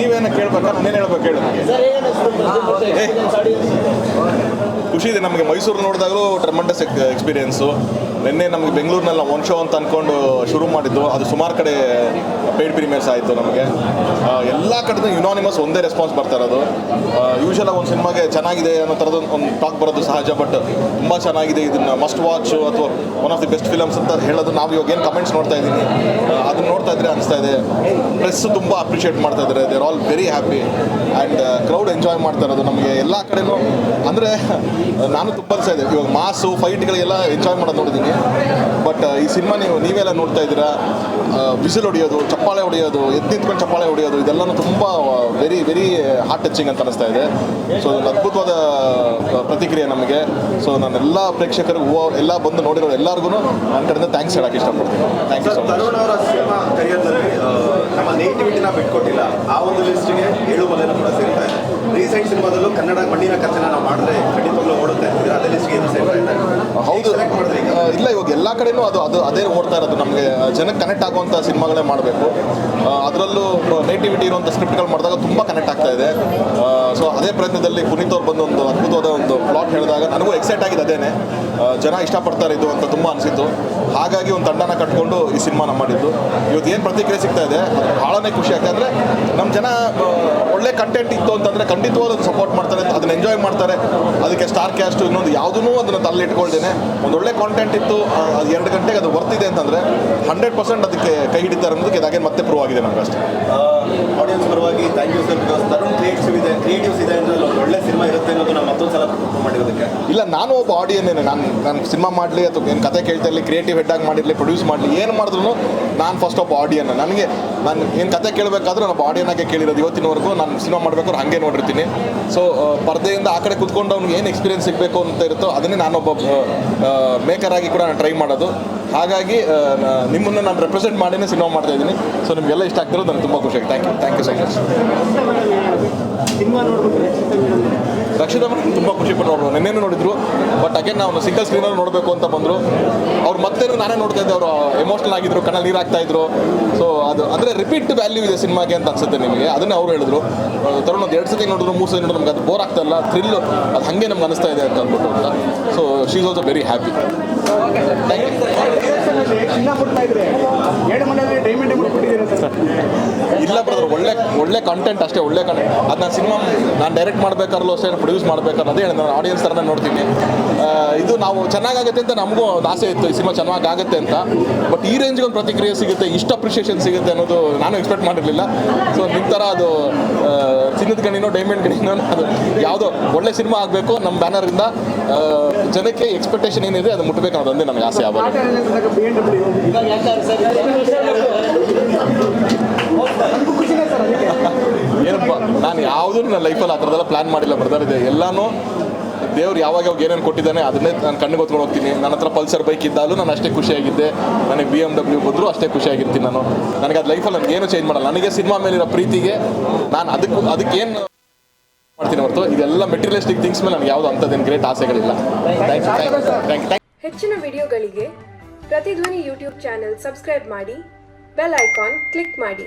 ನೀವೇನ ಕೇಳ್ಬೇಕಾ? ನಾನೇನು ಹೇಳ್ಬೇಕು ಹೇಳು. ಖುಷಿ ಇದೆ ನಮಗೆ ಮೈಸೂರು ನೋಡಿದಾಗಲೂ ಟ್ರೆಮೆಂಡಸ್ ಎಕ್ಸ್ಪೀರಿಯೆನ್ಸು ನಿನ್ನೆ ನಮಗೆ ಬೆಂಗಳೂರಿನಲ್ಲಿ ಒನ್ ಶೋ ಅಂತ ಅಂದ್ಕೊಂಡು ಶುರು ಮಾಡಿದ್ದು. ಅದು ಸುಮಾರು ಕಡೆ ಪೇಡ್ ಪ್ರೀಮಿಯರ್ಸ್ ಆಯಿತು ನಮಗೆ. ಎಲ್ಲ ಕಡೆದು ಯುನಾನಿಮಸ್ ಒಂದೇ ರೆಸ್ಪಾನ್ಸ್ ಬರ್ತಾ ಇರೋದು. ಯೂಶಲಾಗಿ ಒಂದು ಸಿನಿಮಾಗೆ ಚೆನ್ನಾಗಿದೆ ಅನ್ನೋ ಥರದ್ದು ಒಂದು ಟಾಕ್ ಬರೋದು ಸಹಜ ಬಟ್ ತುಂಬ ಚೆನ್ನಾಗಿದೆ ಇದನ್ನು. ಮಸ್ಟ್ ವಾಚ್ ಅಥವಾ one of the best films ಅಂತ ಹೇಳೋದು ನಾವು ಇವಾಗ ಏನು ಕಮೆಂಟ್ಸ್ ನೋಡ್ತಾ ಇದ್ದೀನಿ. ಅದನ್ನ ನೋಡ್ತಾ ಇದ್ರೆ ಅನಿಸ್ತಾ ಇದೆ. ಪ್ರೆಸ್ ತುಂಬ ಅಪ್ರಿಷಿಯೇಟ್ ಮಾಡ್ತಾ ಇದ್ದಾರೆ there all very happy and crowd enjoy ಮಾಡ್ತಾ ಇರೋದು ನಮಗೆ. ಎಲ್ಲ ಕಡೆಯೂ ಅಂದರೆ ನಾನು ತುಂಬ ದಿವಸ ಇದೆ ಇವಾಗ ಮಾಸು ಫೈಟ್ಗಳಿಗೆಲ್ಲ ಎಂಜಾಯ್ ಮಾಡೋದು ನೋಡಿದ್ದೀನಿ. ಬಟ್ ಈ ಸಿನಿಮಾ ನೀವು, ನೀವೆಲ್ಲ ನೋಡ್ತಾ ಇದ್ದೀರಾ? ಬಿಸಿಲು ಹೊಡೆಯೋದು, ಚಪ್ಪಾಳೆ ಹೊಡೆಯೋದು ಎದ್ದು ನಿಂತ್ಕೊಂಡು ಚಪ್ಪಾಳೆ ಹೊಡೆಯೋದು, ಇದೆಲ್ಲನೂ ತುಂಬ ವೆರಿ ವೆರಿ ಹಾರ್ಟ್ ಟಚಿಂಗ್ ಅಂತ ಅನಿಸ್ತಾ ಇದೆ. ಸೊ ಒಂದು ಅದ್ಭುತವಾದ ಪ್ರತಿಕ್ರಿಯೆ ನಮಗೆ. ಸೊ ನಾನು ಎಲ್ಲ ಪ್ರೇಕ್ಷಕರು ಎಲ್ಲ ಬಂದು ನೋಡಿರೋ ಎಲ್ಲರಿಗೂ ನನ್ನ ಕಡೆಯಿಂದ ಥ್ಯಾಂಕ್ಸ್ ಹೇಳಕ್ಕೆ ಇಷ್ಟಪಡ್ತೀನಿ. ಥ್ಯಾಂಕ್ ಯು ಸೊ ಮಚ್ ನಮ್ಮ ನೇಟಿವಿಟಿನ ಬಿಟ್ಕೊಟ್ಟಿಲ್ಲ. ಆ ಒಂದು ಲಿಸ್ಟ್ಗೆ ಏಳು ಕೂಡ ಸೇರ್ತಾ ಇದೆ ರೀಸೆಂಟ್ ಸಿನಿಮಾದಲ್ಲೂ ಕನ್ನಡ ಮಣ್ಣಿನ ಕಥೆನ ನಾವು ಮಾಡಿದ್ರೆ ಖಂಡಿತವಾಗ್ಲೂ ಓಡುತ್ತೆ ಅಂತಿದ್ರೆ ಅದೇ ಲಿಸ್ಟ್ಗೆ ಏನು ಸೇರ್ತಾ ಇದೆ ಹೌದು ಸೆಲೆಕ್ಟ್ ಮಾಡಿದ್ರೆ ಈಗ ಆ, ಇಲ್ಲ, ಇವಾಗ ಎಲ್ಲ ಕಡೆನೂ ಅದು ಅದು ಅದೇ ಓಡ್ತಾ ಇರೋದು. ನಮಗೆ ಜನಕ್ಕೆ ಕನೆಕ್ಟ್ ಆಗುವಂಥ ಸಿನಿಮಾಗಳೇ ಮಾಡಬೇಕು. ಅದರಲ್ಲೂ ನೇಟಿವಿಟಿ ಇರುವಂಥ ಸ್ಕ್ರಿಪ್ಟ್ಗಳು ಮಾಡಿದಾಗ ತುಂಬ ಕನೆಕ್ಟ್ ಆಗ್ತಾ ಇದೆ. ಸೊ ಅದೇ ಪ್ರಯತ್ನದಲ್ಲಿ ಪುನೀತ್ ಅವ್ರು ಬಂದು ಒಂದು ಅದ್ಭುತವಾದ ಒಂದು ಪ್ಲಾಟ್ ಹೇಳಿದಾಗ ನನಗೂ ಎಕ್ಸೈಟ್ ಆಗಿದೆ ಅದೇನೆ. ಜನ ಇಷ್ಟಪಡ್ತಾರೆ ಇದು ಅಂತ ತುಂಬ ಅನಿಸಿತ್ತು. ಹಾಗಾಗಿ ಒಂದು ತಂಡನ ಕಟ್ಕೊಂಡು ಈ ಸಿನಿಮಾನ ಮಾಡಿದ್ದು. ಇವತ್ತು ಏನು ಪ್ರತಿಕ್ರಿಯೆ ಸಿಗ್ತಾ ಇದೆ ಅದು ಭಾಳನೇ ಖುಷಿ. ಅಂದರೆ ನಮ್ಮ ಜನ ಒಳ್ಳೆ ಕಂಟೆಂಟ್ ಇತ್ತು ಅಂತಂದರೆ ಖಂಡಿತವಾಗ್ಲೂ ಅದನ್ನು ಸಪೋರ್ಟ್ ಮಾಡ್ತಾರೆ ಅದನ್ನ ಎಂಜಾಯ್ ಮಾಡ್ತಾರೆ. ಅದಕ್ಕೆ ಸ್ಟಾರ್ ಕ್ಯಾಸ್ಟು ಇನ್ನೊಂದು ಯಾವುದೂ ಅದನ್ನು ತಲೆ ಇಟ್ಕೊಳ್ದೇನೆ ಒಳ್ಳೆ ಕಾಂಟೆಂಟ್ ಇತ್ತು ಅದು ಎರಡು ಗಂಟೆಗೆ ಅದು ವರ್ತಿದೆ ಅಂತಂದರೆ ಹಂಡ್ರೆಡ್ ಪರ್ಸೆಂಟ್ ಅದಕ್ಕೆ ಕೈ ಹಿಡಿತಾರೆ ಅನ್ನೋದಕ್ಕೆ ಇದಾಗೆ ಮತ್ತೆ ಪ್ರೂವ್ ಆಗಿದೆ ನಮಗೆ ಅಷ್ಟೇ ಆಡಿಯನ್ಸ್ ಪರವಾಗಿ thank you sir because Tarun creatives ಇದೆ ಕ್ರಿಯೇಟಿವ್ಸ್ ಇದೆ ಒಂದು ಒಳ್ಳೆ ಸಿನಿಮಾ ಇರುತ್ತೆ ಅನ್ನೋದು ನಾವು ಮತ್ತೊಂದು ಸಲ ಪ್ರೂವ್ ಮಾಡಿರೋದಕ್ಕೆ. ಇಲ್ಲ ನಾನು ಒಬ್ಬ ಆಡಿಯನ್ನೇ ನಾನು ನಾನು ಸಿನಿಮಾ ಮಾಡಲಿ ಅಥವಾ ಏನು ಕತೆ ಕೇಳ್ತಾ ಇರಲಿ ಕ್ರಿಯೇಟಿವ್ ಹೆಡ್ ಆಗಿ ಮಾಡಿರಲಿ ಪ್ರೊಡ್ಯೂಸ್ ಮಾಡಲಿ ಏನು ಮಾಡಿದ್ರು ನಾನು ಫಸ್ಟ್ ಒಬ್ಬ ಆಡಿಯನ್ ನನಗೆ ನಾನು ಏನು ಕತೆ ಕೇಳಬೇಕಾದ್ರೂ ನಾನು ಆಡಿಯನ್ ಆಗಿ ಕೇಳಿರೋದು ಇವತ್ತಿನವರೆಗೂ ನಾನು ಸಿನಿಮಾ ಮಾಡಬೇಕಾದ್ರೆ ಹಾಗೆ ನೋಡಿರ್ತೀನಿ. ಸೊ ಪರದೆಯಿಂದ ಆ ಕಡೆ ಕುತ್ಕೊಂಡು ಅವ್ನಿಗೆ ಏನು ಎಕ್ಸ್ಪೀರಿಯನ್ಸ್ ಸಿಗಬೇಕು ಅಂತ ಇರುತ್ತೋ ಅದನ್ನೇ ನಾನೊಬ್ಬ ಮೇಕರ್ ಆಗಿ ಕೂಡ ನಾನು ಟ್ರೈ ಮಾಡೋದು. ಹಾಗಾಗಿ ನಿಮ್ಮನ್ನು ನಾನು ರೆಪ್ರೆಸೆಂಟ್ ಮಾಡಿನೇ ಸಿನಿಮಾ ಮಾಡ್ತಾ ಇದ್ದೀನಿ. ಸೊ ನಿಮಗೆಲ್ಲ ಇಷ್ಟ ಆಗ್ತಿರೋದು ನನಗೆ ತುಂಬ ಖುಷಿಯಾಗಿ thank you thank you so much Rakshita madam ತುಂಬ ಖುಷಿ ಪಟ್ಟವರು ನಿನ್ನೆನೂ ನೋಡಿದ್ರು ಬಟ್ ಅಗೇನ್ ನಾವು ಸಿಂಗಲ್ ಸ್ಕ್ರೀನಲ್ಲಿ ನೋಡಬೇಕು ಅಂತ ಬಂದರು. ಅವ್ರು ಮತ್ತೆ ನಾನೇ ನೋಡ್ತಾ ಇದ್ದೆ ಅವರು ಎಮೋಷನಲ್ ಆಗಿದ್ರು ಕಣ್ಣಲ್ಲಿ ನೀರು ಆಗ್ತಾ ಇದ್ರು. ಸೊ ಅದು ಅಂದರೆ ರಿಪೀಟ್ ವ್ಯಾಲ್ಯೂ ಇದೆ ಸಿನಿಮಾಗೆ ಅಂತ ಅನ್ಸುತ್ತೆ ನಿಮಗೆ. ಅದನ್ನೇ ಅವ್ರು ಹೇಳಿದ್ರು. ತರೋಣ ತರುಣ್ ಒಂದು ಎರಡು ಸತಿ ನೋಡಿದ್ರು ಮೂರು ಸತಿ ನೋಡಿದ್ರು ನಮ್ಗೆ ಅದು ಬೋರ್ ಆಗ್ತಾ ಇಲ್ಲ ಥ್ರಿಲ್ ಅದು ಹಾಗೆ ನಮ್ಗೆ ಅನಿಸ್ತಾ ಇದೆ ಅಂತ ಅಂದ್ಬಿಟ್ಟು ಅಂತ. So she is also very happy thank you ಚಿನ್ನ ಕೊಡ್ತಾ ಇದ್ರೆ ಏಳು ಮನೆಯಲ್ಲಿ ಡೈಮಂಡ್ ಕೊಟ್ಟಿದ್ದೀರಾ ಸರ್ ಇಲ್ಲ ಬ್ರದರ್ ಒಳ್ಳೆ ಕಂಟೆಂಟ್ ಅಷ್ಟೇ, ಒಳ್ಳೆ ಕಂಟೆಂಟ್ ಅದು ನಾನು ಸಿನಿಮಾ ನಾನು ಡೈರೆಕ್ಟ್ ಮಾಡಬೇಕಾದ್ರೂ ಅಷ್ಟೇ ಪ್ರೊಡ್ಯೂಸ್ ಮಾಡಬೇಕಾದ್ರೆ ಅದೇ ನಾನು ಆಡಿಯನ್ಸ್ ಥರನೇ ನೋಡ್ತೀನಿ. ಇದು ನಾವು ಚೆನ್ನಾಗಾಗುತ್ತೆ ಅಂತ ನಮಗೂ ಆಸೆ ಇತ್ತು, ಈ ಸಿನಿಮಾ ಚೆನ್ನಾಗಾಗುತ್ತೆ ಅಂತ. ಬಟ್ ಈ ರೇಂಜ್ಗೆ ಒಂದು ಪ್ರತಿಕ್ರಿಯೆ ಸಿಗುತ್ತೆ, ಇಷ್ಟು ಅಪ್ರಿಷಿಯೇಷನ್ ಸಿಗುತ್ತೆ ಅನ್ನೋದು ನಾನು ಎಕ್ಸ್ಪೆಕ್ಟ್ ಮಾಡಿರಲಿಲ್ಲ. ಸೊ ನಿಮ್ಮ ಥರ ಅದು ಚಿನ್ನದ ಗಣಿನೋ ಡೈಮಂಡ್ ಗಣಿನೋ ಅದು ಯಾವುದೋ ಒಳ್ಳೆ ಸಿನಿಮಾ ಆಗಬೇಕು ನಮ್ಮ ಬ್ಯಾನರಿಂದ ಜನಕ್ಕೆ ಎಕ್ಸ್ಪೆಕ್ಟೇಷನ್ ಏನಿದೆ, ಅದು ಮುಟ್ಟಬೇಕು ಅನ್ನೋದೊಂದೇ ನಮಗೆ ಆಸೆ ಯಾವಾಗ ಆಟ ಬಿ ಎಂ ಡಬ್ಲ್ಯೂ ನನಗೂ ಖುಷಿನೇ ಸರ್ ಅದಕ್ಕೆ ನಾನು ಯಾವುದೂ ನನ್ನ ಲೈಫಲ್ಲಿ ಆ ಥರದೆಲ್ಲ ಪ್ಲ್ಯಾನ್ ಮಾಡಿಲ್ಲ ಬ್ರದರ್ ಇದೆ ಎಲ್ಲಾನು ದೇವ್ರು ಯಾವಾಗ ಯಾವಾಗ ಏನೇನು ಕೊಟ್ಟಿದ್ದಾನೆ ಅದನ್ನೇ ನಾನು ಕಣ್ಣಿಗೆ ಹೊತ್ಕೊಂಡು ಹೋಗ್ತೀನಿ. ನನ್ನ ಹತ್ರ ಪಲ್ಸರ್ ಬೈಕ್ ಇದ್ದಾಗಲೂ ನಾನು ಅಷ್ಟೇ ಖುಷಿಯಾಗಿದ್ದೆ ನನಗೆ ಬಿ ಎಂ ಡಬ್ಲ್ಯೂ ಬಂದರೂ ಅಷ್ಟೇ ಖುಷಿಯಾಗಿರ್ತೀನಿ ನಾನು. ನನಗೆ ಅದು ಲೈಫಲ್ಲಿ ನನಗೆ ಏನು ಚೇಂಜ್ ಮಾಡಲ್ಲ. ನನಗೆ ಸಿನಿಮಾ ಮೇಲಿರೋ ಪ್ರೀತಿಗೆ ನಾನು ಅದಕ್ಕೂ ಅದಕ್ಕೆ ಏನು ಮಾಡ್ತೀನಿ ಹೊರತು, ಇದೆಲ್ಲ ಮೆಟೀರಿಯಲಿಸ್ಟಿಕ್ ಥಿಂಗ್ಸ್ ಮೇಲೆ ನನಗೆ ಯಾವುದು ಅಂಥದ್ದೇನು ಗ್ರೇಟ್ ಆಸೆಗಳಿಲ್ಲ. ಹೆಚ್ಚಿನ ವಿಡಿಯೋಗಳಿಗೆ ಪ್ರತಿಧ್ವನಿ ಯೂಟ್ಯೂಬ್ ಚಾನೆಲ್ ಸಬ್ಸ್ಕ್ರೈಬ್ ಮಾಡಿ ಬೆಲ್ ಐಕಾನ್ ಕ್ಲಿಕ್ ಮಾಡಿ.